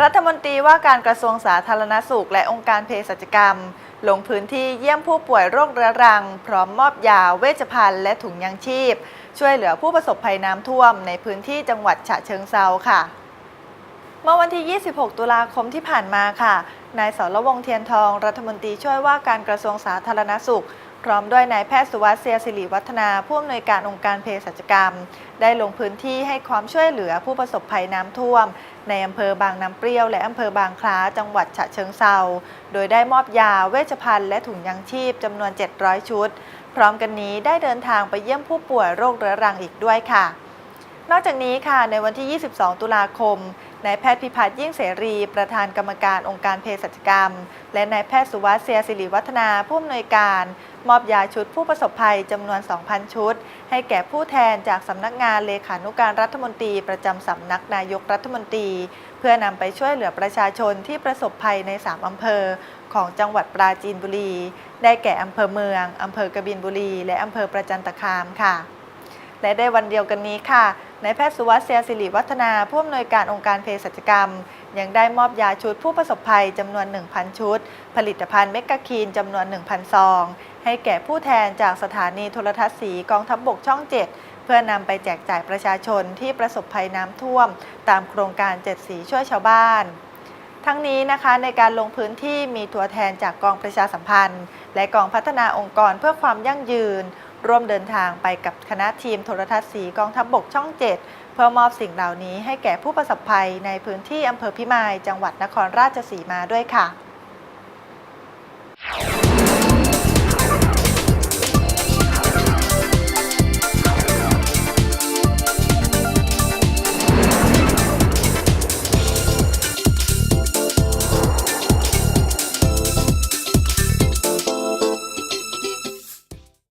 รัฐมนตรีว่าการกระทรวงสาธารณสุข และองค์การเภสัชกรรม ลงพื้นที่เยี่ยมผู้ป่วยโรคเรื้อรัง พร้อมมอบยาเวชภัณฑ์และถุงยางชีพ ช่วยเหลือผู้ประสบภัยน้ำท่วมในพื้นที่จังหวัดฉะเชิงเซาค่ะ เมื่อวันที่ 26 ตุลาคมที่ผ่านมาค่ะ นายสรวงเทียนทอง รัฐมนตรีช่วยว่าการกระทรวงสาธารณสุข พร้อมด้วยนายแพทย์สุวัสดิ์เสียสิริวัฒนาผู้อำนวยการองค์การเภสัชกรรม ได้ลงพื้นที่ให้ความช่วยเหลือผู้ประสบภัยน้ำท่วม ในอำเภอบางน้ำเปรี้ยว และอำเภอบางคล้าจังหวัดฉะเชิงเซาโดยได้มอบยาเวชภัณฑ์และถุงยางชีพจำนวน 700 ชุด พร้อมกันนี้ได้เดินทางไปเยี่ยมผู้ป่วยโรคเรื้อรังอีกด้วยค่ะ นอกจากนี้ค่ะในวันที่ 22 ตุลาคม นายแพทย์พิพัฒน์ยิ่งเสรี ประธานกรรมการองค์การเภสัชกรรม และนายแพทย์สุวัสดิ์เสียสิริวัฒนาผู้อำนวยการ มอบยาชุดผู้ประสบภัยจำนวน 2,000 ชุด ให้แก่ผู้แทนจากสำนักงานเลขานุการรัฐมนตรีประจำสำนักนายกรัฐมนตรี เพื่อนำไปช่วยเหลือประชาชนที่ประสบภัยใน 3 อำเภอ ของจังหวัดปราจีนบุรี ได้แก่อำเภอเมือง อำเภอกบินบุรี และอำเภอประจันตคามค่ะ และได้วันเดียวกันนี้ค่ะ นายแพทย์สุวัสดิ์เสียสิริวัฒนาผู้อำนวยการองค์การเภสัชกรรม ยังได้มอบยาชุดผู้ประสบภัยจำนวน 1,000 ชุด ผลิตภัณฑ์เมกะคีนจำนวน 1,000 ซอง ให้แก่ผู้แทนจากสถานีโทรทัศน์สีกองทัพบบกช่อง 7 เพื่อนำไปแจกจ่ายประชาชนที่ประสบภัยน้ำท่วม ตามโครงการเจ็ดสีช่วยชาวบ้านทั้งนี้นะคะในการลงพื้นที่มีตัวแทนจากกองประชาสัมพันธ์ และกองพัฒนาองค์กรเพื่อความยั่งยืน ร่วมเดินทางไปกับคณะทีมโทรทัศน์สีกองทัพบบกช่อง 7 เพื่อมอบสิ่งเหล่านี้ให้แก่ผู้ประสบภัยในพื้นที่อำเภอพิมาย จังหวัดนครราชสีมาด้วยค่ะ